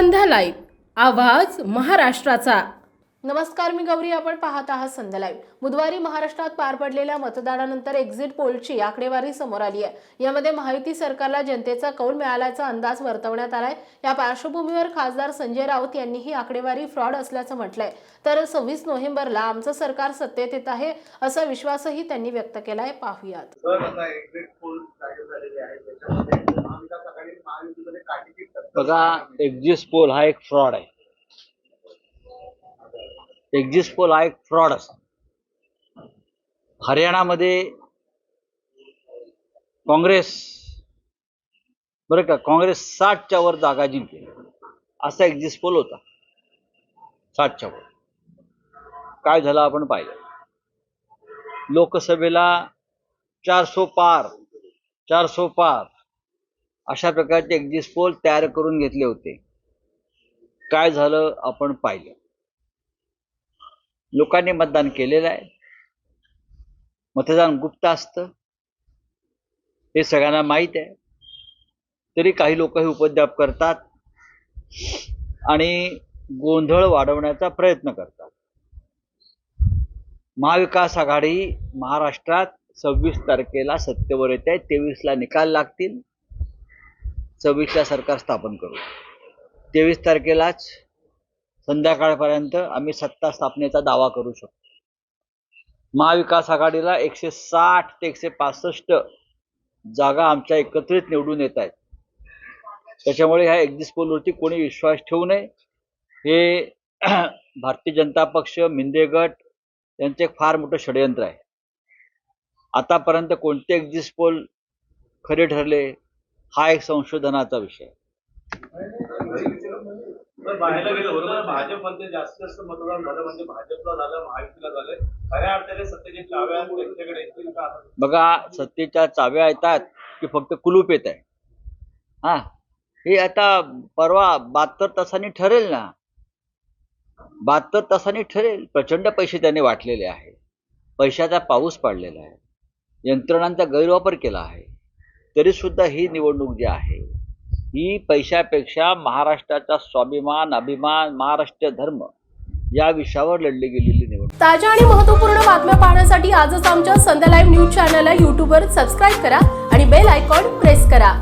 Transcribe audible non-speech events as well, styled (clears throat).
संध्या live आवाज महाराष्ट्राचा. नमस्कार मी गौरी. आपण पाहत आहात संध्या लाईव्ह बुधवारी महाराष्ट्रात पार पडलेल्या मतदानानंतर एक्झिट पोलची आकडेवारी समोर आली आहे. यामध्ये महायुती सरकारला जनतेचा कौल मिळाल्याचा अंदाज वर्तवण्यात आलाय. या पार्श्वभूमीवर खासदार संजय राऊत यांनी ही आकडेवारी फ्रॉड असल्याचं म्हटलंय. तर सव्वीस नोव्हेंबरला आमचं सरकार सत्तेत येत आहे असा विश्वासही त्यांनी व्यक्त केलाय. पाहुयात. पोल बघा एक्झिस्ट पोल हा एक फ्रॉड आहे. एक्झिस्ट पोल हा एक फ्रॉड असतो. हरियाणामध्ये काँग्रेस बरं का काँग्रेस साठच्या वर जागा जिंकली. असा एक्झिस्ट पोल होता. साठच्या वर. काय झालं आपण पाहिलं. लोकसभेला चारसो पार चारसो पार अशा प्रकारचे एक्झिस्ट पोल तयार करून घेतले होते. काय झालं आपण पाहिलं. लोकांनी मतदान केलेलं आहे. मतदान गुप्त असतं. हे सगळ्यांना माहीत आहे. तरी काही लोक हे उपद्व्याप करतात आणि गोंधळ वाढवण्याचा प्रयत्न करतात. महाविकास आघाडी महाराष्ट्रात सव्वीस तारखेला सत्तेवर येते. तेवीसला निकाल लागतील. सव्वीसला सरकार स्थापन करू. तेवीस तारखेलाच संध्याकाळपर्यंत आम्ही सत्ता स्थापनेचा दावा करू शकतो. महाविकास आघाडीला एकशे साठ ते एकशे पासष्ट जागा आमच्या एकत्रित निवडून येत आहेत. त्याच्यामुळे ह्या एक्झिस्ट पोलवरती कोणी विश्वास ठेवू नये. हे (clears throat) भारतीय जनता पक्ष मिंदे गट एक फार मोठं षडयंत्र आहे. आतापर्यंत कोणते एक्झिस्ट पोल खरे ठरले? हा एक संशोधनाचा विषय आहे. तर पाहायला गेलं बरोबर भाजपमध्ये जास्तीत जास्त मतदान झालं म्हणजे भाजपला झालं महायुतीला झालं. खऱ्या अर्थाने सत्तेची चाव्या त्यांच्याकडे येतील का बघा सत्तेच्या चाव्या येतात की फक्त कुलूप येत आहे. हा. हे आता परवा बहात्तर तासांनी ठरेल ना? बहात्तर तासांनी ठरेल. प्रचंड पैसे त्यांनी वाटलेले आहे. पैशाचा पाऊस पाडलेला आहे. यंत्रणांचा गैरवापर केला आहे. तरीसुद्धा ही निवडणूक जी आहे ही पैशापेक्षा महाराष्ट्राचा स्वाभिमान अभिमान महाराष्ट्र धर्म या विषयावर लढली गेलेली निवडणूक. ताज्या आणि महत्त्वपूर्ण बातम्या पाहण्यासाठी आजच आमच्या संध्या लाईव्ह न्यूज चॅनलला यूट्यूबवर सबस्क्राईब करा आणि बेल आयकॉन प्रेस करा.